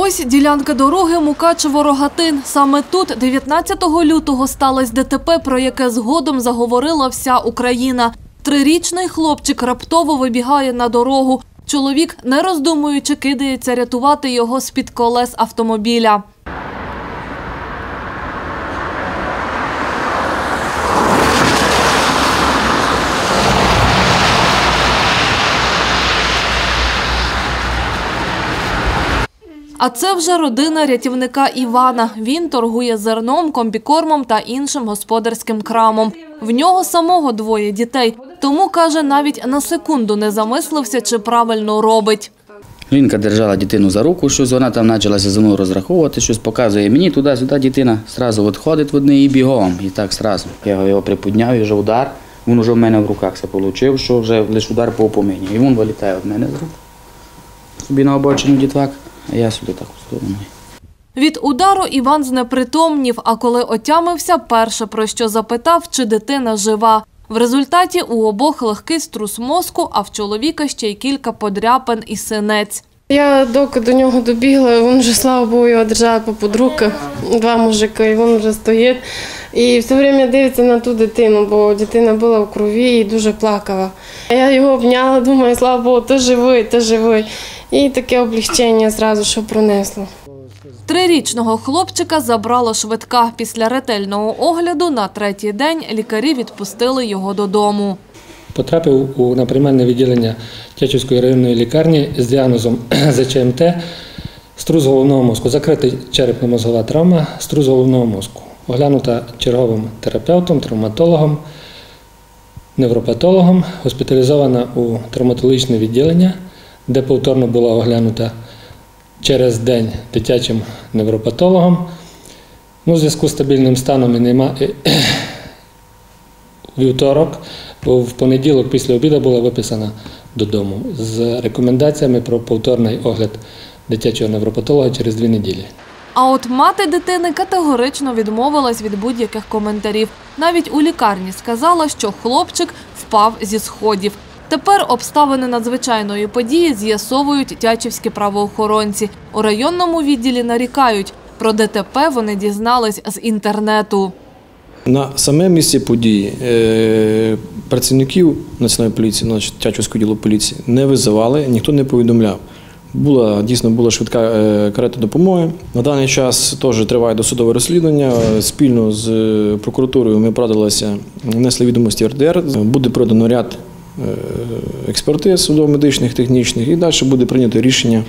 Ось ділянка дороги Мукачево-Рогатин. Саме тут 19 лютого сталося ДТП, про яке згодом заговорила вся Україна. Трирічний хлопчик раптово вибігає на дорогу. Чоловік, не роздумуючи, кидається рятувати його з-під колес автомобіля. А це вже родина рятівника Івана. Він торгує зерном, комбікормом та іншим господарським крамом. В нього самого двоє дітей. Тому каже, навіть на секунду не замислився, чи правильно робить. Жінка держала дитину за руку, щось вона там почалася за розраховувати, щось показує мені туди-сюди. Дитина зразу от ходить в одне і бігом. І так зразу. Я його приподняв, вже удар. Він вже в мене в руках все отримав, що вже лише удар по опомені. І він вилітає від мене з рук. Собі на обочину дітвак, а я сюди так сторону. Від удару Іван знепритомнів, а коли отямився, перше про що запитав, чи дитина жива. В результаті у обох легкий струс мозку, а в чоловіка ще й кілька подряпин і синець. Я доки до нього добігла, він вже, слава Богу, його держали попід руки, два мужики, і він вже стоїть. І все время дивиться на ту дитину, бо дитина була в крові і дуже плакала. Я його обняла, думаю, слава Богу, ти живий, ти живий. І таке облегчення зразу, що пронесло. Трирічного хлопчика забрала швидка. Після ретельного огляду на третій день лікарі відпустили його додому. Потрапив у на відділення Тячівської районної лікарні з діагнозом ЗЧМТ, струс головного мозку, закрита черепно-мозгова травма, струс головного мозку. Оглянута черговим терапевтом, травматологом, невропатологом, госпіталізована у травматологічне відділення, де повторно була оглянута через день дитячим невропатологом. Ну, у зв'язку з стабільним станом і нема вівторок, в понеділок після обіду була виписана додому з рекомендаціями про повторний огляд дитячого невропатолога через дві неділі. А от мати дитини категорично відмовилась від будь-яких коментарів. Навіть у лікарні сказала, що хлопчик впав зі сходів. Тепер обставини надзвичайної події з'ясовують тячівські правоохоронці. У районному відділі нарікають. Про ДТП вони дізнались з інтернету. На саме місце події е, працівників національної поліції, значить, Тячівського ділу поліції, не визивали, ніхто не повідомляв. Була дійсно була швидка е, карета допомоги. На даний час теж триває досудове розслідування. Спільно з е, прокуратурою ми порадилися, внесли відомості РДР. Буде продано ряд експертиз судово-медичних, технічних, і далі буде прийнято рішення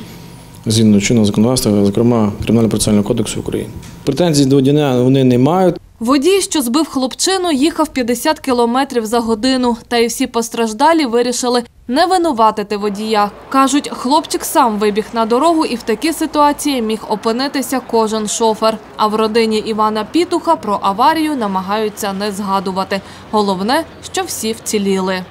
згідно чинного законодавства, зокрема Кримінально-процесуального кодексу України. Претензій до водія вони не мають. Водій, що збив хлопчину, їхав 50 кілометрів за годину. Та й всі постраждалі вирішили не винуватити водія. Кажуть, хлопчик сам вибіг на дорогу і в такій ситуації міг опинитися кожен шофер. А в родині Івана Пітуха про аварію намагаються не згадувати. Головне, що всі вціліли.